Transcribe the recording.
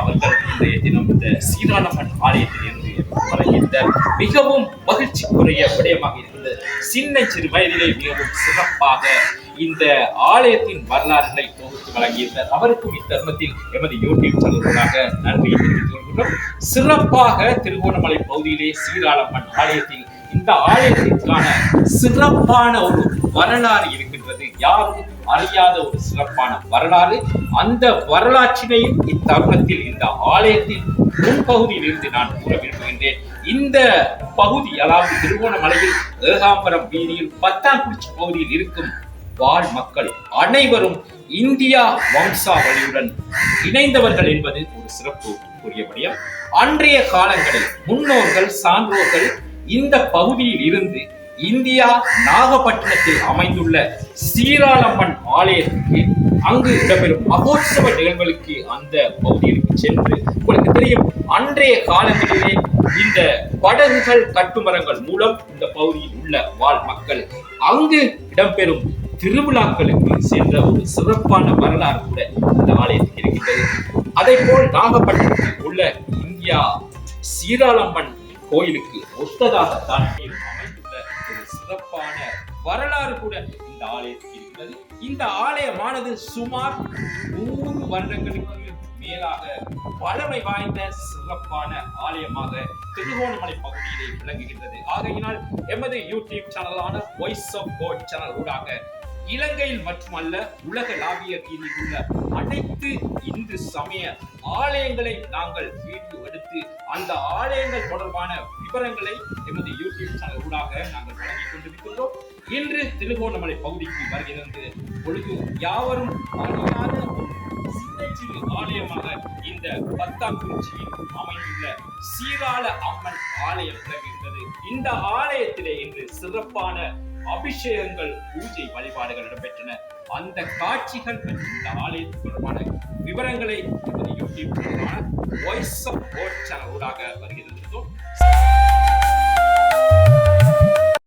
அவர்கள் இன்றைய தினம் இந்த சீராளம்மன் ஆலயத்திலிருந்து வழங்கியிருந்த மிகவும் மகிழ்ச்சிக்குரிய விடயமாக இருந்தது. சின்ன சிறு வயதிலே மிகவும் சிறப்பாக இந்த ஆலயத்தின் வரலாறுகளை தொகுத்து வழங்கியிருந்தார். அவருக்கும் இத்தருணத்தில் எமது யூடியூப் சேனலுக்காக நன்றியை தெரிவித்துக் கொள்கின்றோம். சிறப்பாக திருகோணமலை பகுதியிலே சீராளம்மன் ஆலயத்தில் இந்த ஆலயத்திற்கான சிறப்பான ஒரு வரலாறு இருக்கின்றது. யாரும் அறியாத ஒரு சிறப்பான வரலாறு அந்த வரலாற்றினையும் இத்தருணத்தில் இந்த ஆலயத்தின் முன்பகுதியில் இருந்து நான் கூற விரும்புகின்றேன். இந்த பகுதி அதாவது திருவோணமலையில் ஏகாம்பரம் வீதியில் பத்தாங்குறிச்சி பகுதியில் இருக்கும் வாழ் மக்கள் அனைவரும் இந்தியா வம்சாவளியுடன் இணைந்தவர்கள் என்பது ஒரு சிறப்பு கூறிய விடயம் அன்றைய காலங்களில் முன்னோர்கள் சான்றோர்கள் இந்த பகுதியில் இருந்து இந்தியா நாகப்பட்டினத்தில் அமைந்துள்ள சீராளம்மன் ஆலயத்துக்கு அங்கு இடம்பெறும் மகோத்சவ நிகழ்வுகளுக்கு அந்த பகுதிகளுக்கு சென்று உங்களுக்கு தெரியும் அன்றைய காலங்களிலே இந்த படகுகள் கட்டுமரங்கள் மூலம் இந்த பகுதியில் உள்ள வாழ் மக்கள் அங்கு இடம்பெறும் திருவிழாக்களுக்கு சென்ற ஒரு சிறப்பான வரலாறு கூட இந்த ஆலயத்துக்கு இருக்கின்றது. அதே போல் நாகப்பட்டினத்தில் உள்ள இந்தியா சீராளம்மன் கோயிலுக்கு ஒத்ததாகத்தான் இருக்கும் வரலாறு கூட இந்த ஆலயத்தில் இருக்கிறது. இந்த ஆலயமானது சுமார் நூறு வருடங்களுக்கு மேலாக பழமை வாய்ந்த சிறப்பான ஆலயமாக திருகோணமலை பகுதியிலே விளங்குகின்றது. ஆகையினால் எமது யூடியூப் சேனலான வாய்ஸ் ஆஃப் கோட் சேனல் ஊடாக இலங்கையில் மட்டுமல்ல உலகளாவிய ரீதியில் உள்ள அனைத்து இந்து சமய ஆலயங்களை நாங்கள் வீடியோ எடுத்து அந்த ஆலயங்கள் தொடர்பான விவரங்களை எமது யூடியூப் சேனல் ஊடாக நாங்கள் வழங்கிக் கொண்டிருக்கின்றோம். இன்று திருகோணமலை பகுதிக்கு வருகிறது பொழுது யாவரும் அறியாத ஒரு சிறு ஆலயமாக இந்த பத்தாக்குறிச்சியில் அமைந்துள்ள சீராள அம்மன் ஆலயம் விளங்குகிறது இந்த ஆலயத்திலே இன்று சிறப்பான அபிஷேகங்கள் பூஜை வழிபாடுகள் இடம்பெற்றன. அந்த காட்சிகள் இந்த ஆலயத்து தொடர்பான விவரங்களை யூடியூப் வாய்ஸ் ஆஃப் வருகிறது